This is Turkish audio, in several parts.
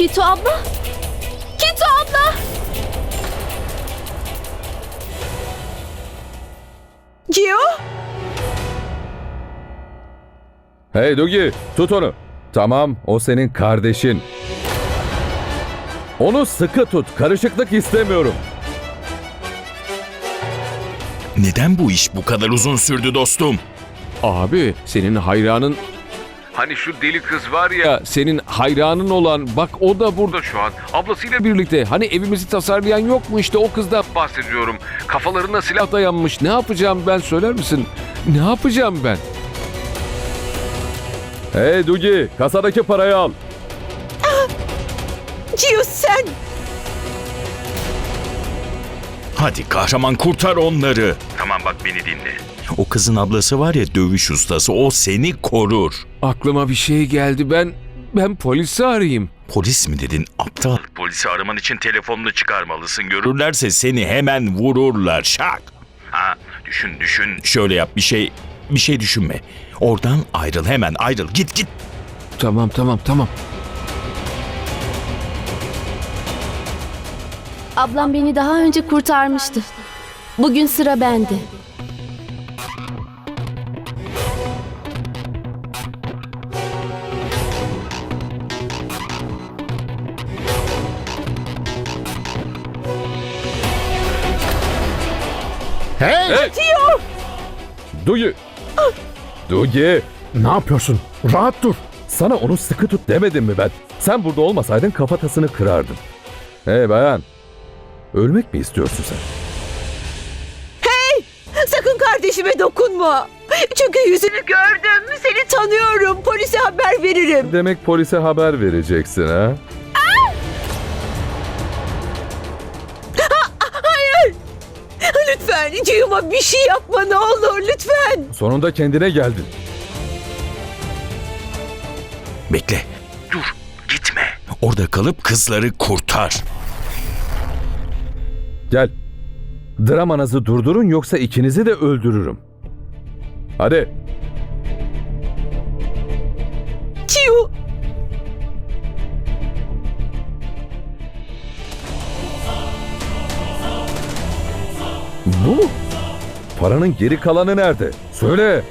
Kito abla? Kito abla! Gio? Hey Dugi tut onu. Tamam o senin kardeşin. Onu sıkı tut. Karışıklık istemiyorum. Neden bu iş bu kadar uzun sürdü dostum? Abi senin hayranın Hani şu deli kız var ya, senin hayranın olan bak o da burada şu an. Ablasıyla birlikte. Hani evimizi tasarlayan yok mu işte o kızdan bahsediyorum. Kafalarına silah dayanmış. Ne yapacağım ben söyler misin? Ne yapacağım ben? Hey Dugi kasadaki parayı al. Gio sen! Hadi kahraman kurtar onları. Tamam bak beni dinle. O kızın ablası var ya dövüş ustası o seni korur. Aklıma bir şey geldi. Ben ben polisi arayayım. Polis mi dedin aptal? Polisi araman için telefonunu çıkarmalısın. Görürlerse seni hemen vururlar şak. Ha düşün düşün. Şöyle yap bir şey bir şey düşünme. Oradan ayrıl hemen ayrıl git git. Tamam tamam tamam. Ablam beni daha önce kurtarmıştı. Bugün sıra bende. Dugi. Dugi. Ne yapıyorsun? Rahat dur. Sana onu sıkı tut demedim mi ben? Sen burada olmasaydın kafatasını kırardın. Hey bayan. Ölmek mi istiyorsun sen? Sakın kardeşime dokunma. Çünkü yüzünü gördüm. Seni tanıyorum. Polise haber veririm. Demek polise haber vereceksin ha? Lütfen Gio'ma bir şey yapma ne olur lütfen. Sonunda kendine geldin. Bekle. Dur gitme. Orada kalıp kızları kurtar. Gel. Dramanızı durdurun yoksa ikinizi de öldürürüm. Hadi. Gio. Bu mu? Paranın geri kalanı nerede? Söyle.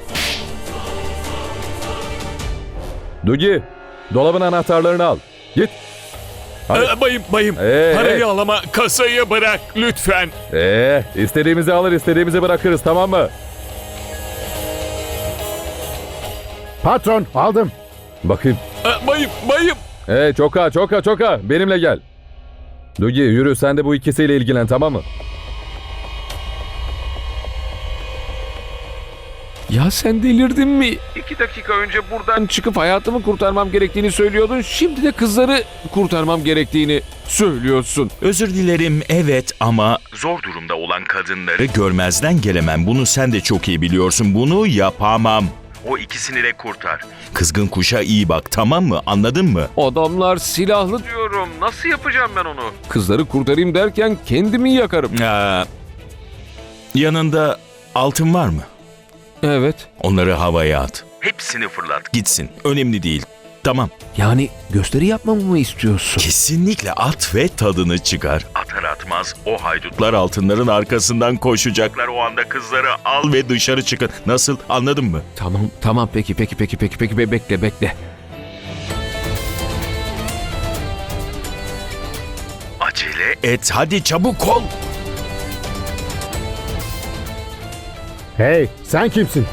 Dugi, dolabın anahtarlarını al. Git. Ee, bayım bayım Ee, parayı al ama kasayı bırak lütfen. Ee, istediğimizi alır, istediğimizi bırakırız tamam mı? Patron aldım. Bakayım. Ee, bayım bayım. Ee, çoka, çoka, çoka. Benimle gel. Dugi, yürü sen de bu ikisiyle ilgilen tamam mı? Ya sen delirdin mi? İki dakika önce buradan çıkıp hayatımı kurtarmam gerektiğini söylüyordun. Şimdi de kızları kurtarmam gerektiğini söylüyorsun. Özür dilerim evet ama zor durumda olan kadınları görmezden gelemem. Bunu sen de çok iyi biliyorsun. Bunu yapamam. O ikisini de kurtar. Kızgın kuşa iyi bak tamam mı? Anladın mı? Adamlar silahlı diyorum. Nasıl yapacağım ben onu? Kızları kurtarayım derken kendimi yakarım. Aa, yanında altın var mı? Evet. Onları havaya at. Hepsini fırlat gitsin. Önemli değil. Tamam. Yani gösteri yapmamı mı istiyorsun? Kesinlikle at ve tadını çıkar. Atar atmaz o haydutlar altınların arkasından koşacaklar. O anda kızları al ve dışarı çıkın. Nasıl anladın mı? Tamam tamam peki peki peki peki peki Be- bekle bekle. Acele et hadi çabuk ol. Hey sen kimsin?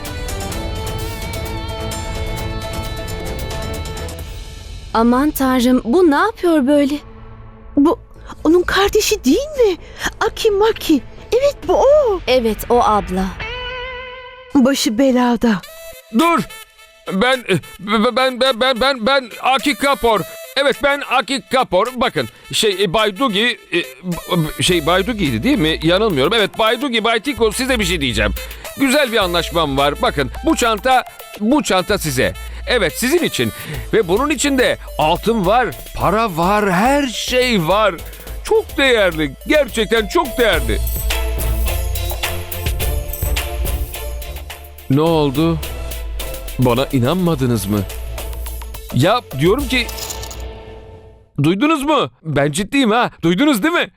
Aman tanrım bu ne yapıyor böyle? Bu onun kardeşi değil mi? Aki Maki. Evet bu o. Evet o abla. Başı belada. Dur. Ben ben ben ben ben ben Aki Kapor. Evet ben Aki Kapor. Bakın şey e, Bay Dugi e, şey Bay Dugi'ydi değil mi? Yanılmıyorum. Evet Bay Dugi Bay Tiko size bir şey diyeceğim. Güzel bir anlaşmam var. Bakın bu çanta bu çanta size. Evet sizin için ve bunun içinde altın var, para var, her şey var. Çok değerli. Gerçekten çok değerli. Ne oldu? Bana inanmadınız mı? Ya diyorum ki Duydunuz mu? Ben ciddiyim ha. Duydunuz değil mi?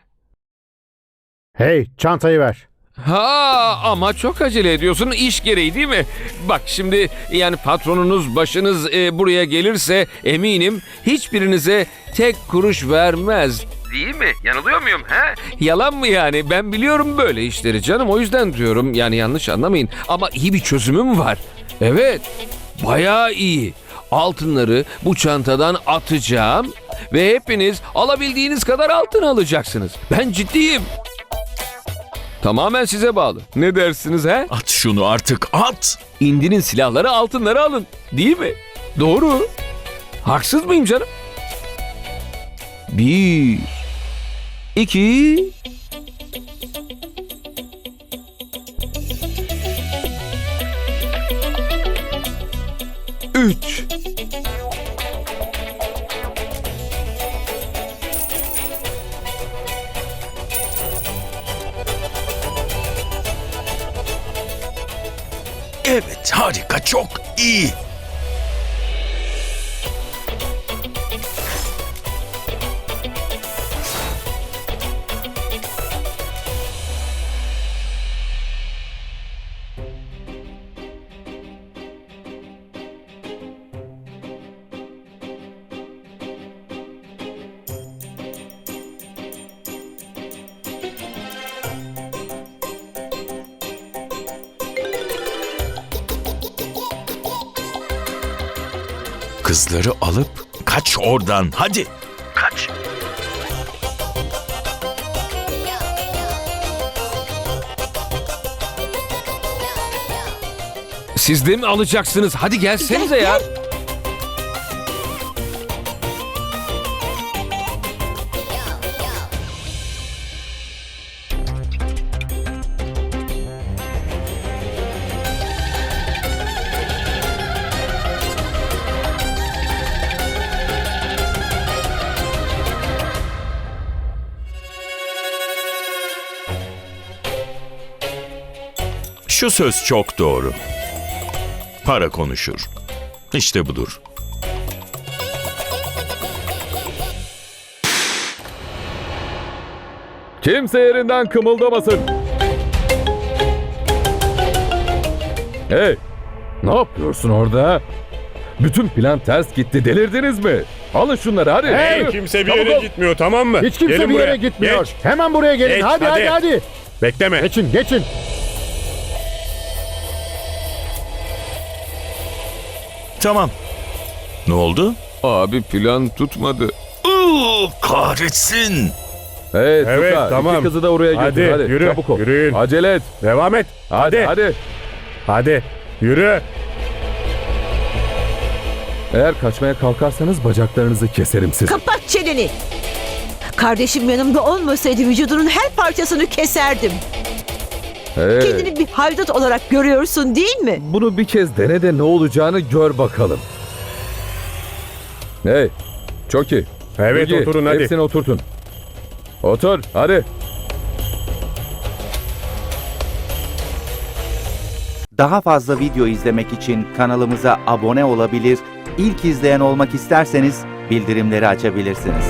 Hey çantayı ver. Ha ama çok acele ediyorsun iş gereği değil mi? Bak şimdi yani patronunuz başınız e, buraya gelirse eminim hiçbirinize tek kuruş vermez. Değil mi? Yanılıyor muyum? He? Yalan mı yani? Ben biliyorum böyle işleri canım. O yüzden diyorum yani yanlış anlamayın. Ama iyi bir çözümüm var. Evet. Bayağı iyi. Altınları bu çantadan atacağım ve hepiniz alabildiğiniz kadar altın alacaksınız. Ben ciddiyim. Tamamen size bağlı. Ne dersiniz he? At şunu artık at. İndinin silahları altınları alın. Değil mi? Doğru. Haksız mıyım canım? Bir. iki, Üç. Harika çok iyi. Kızları alıp kaç oradan hadi. Kaç. Siz de mi alacaksınız? Hadi gelsenize ya. Şu söz çok doğru. Para konuşur. İşte budur. Kimse yerinden kımıldamasın. Hey, ne yapıyorsun orada? Bütün plan ters gitti. Delirdiniz mi? Alın şunları hadi. Hey, Yürü. Kimse bir Çabuk yere ol. gitmiyor tamam mı? Hiç kimse Gelin bir yere buraya. gitmiyor. Geç. Hemen buraya gelin. Geç, hadi, hadi hadi. hadi Bekleme. Geçin geçin. Tamam. Ne oldu? Abi plan tutmadı. Iıı, kahretsin. Hey, Evet, Suka, tamam. iki kızı da oraya götür. Hadi, Hadi, yürü, Çabuk ol. yürüyün. Acele et. Devam et. Hadi, Hadi. hadi. Hadi. Yürü. Eğer kaçmaya kalkarsanız bacaklarınızı keserim siz. Kapat çeneni. Kardeşim yanımda olmasaydı vücudunun her parçasını keserdim. Hey, Kendini bir haydut olarak görüyorsun değil mi? bunu bir kez dene de ne olacağını gör bakalım. Hey, çok iyi. Evet Bilgi, oturun hadi. Hepsini oturtun. Otur, hadi. Daha fazla video izlemek için kanalımıza abone olabilir, ilk izleyen olmak isterseniz bildirimleri açabilirsiniz.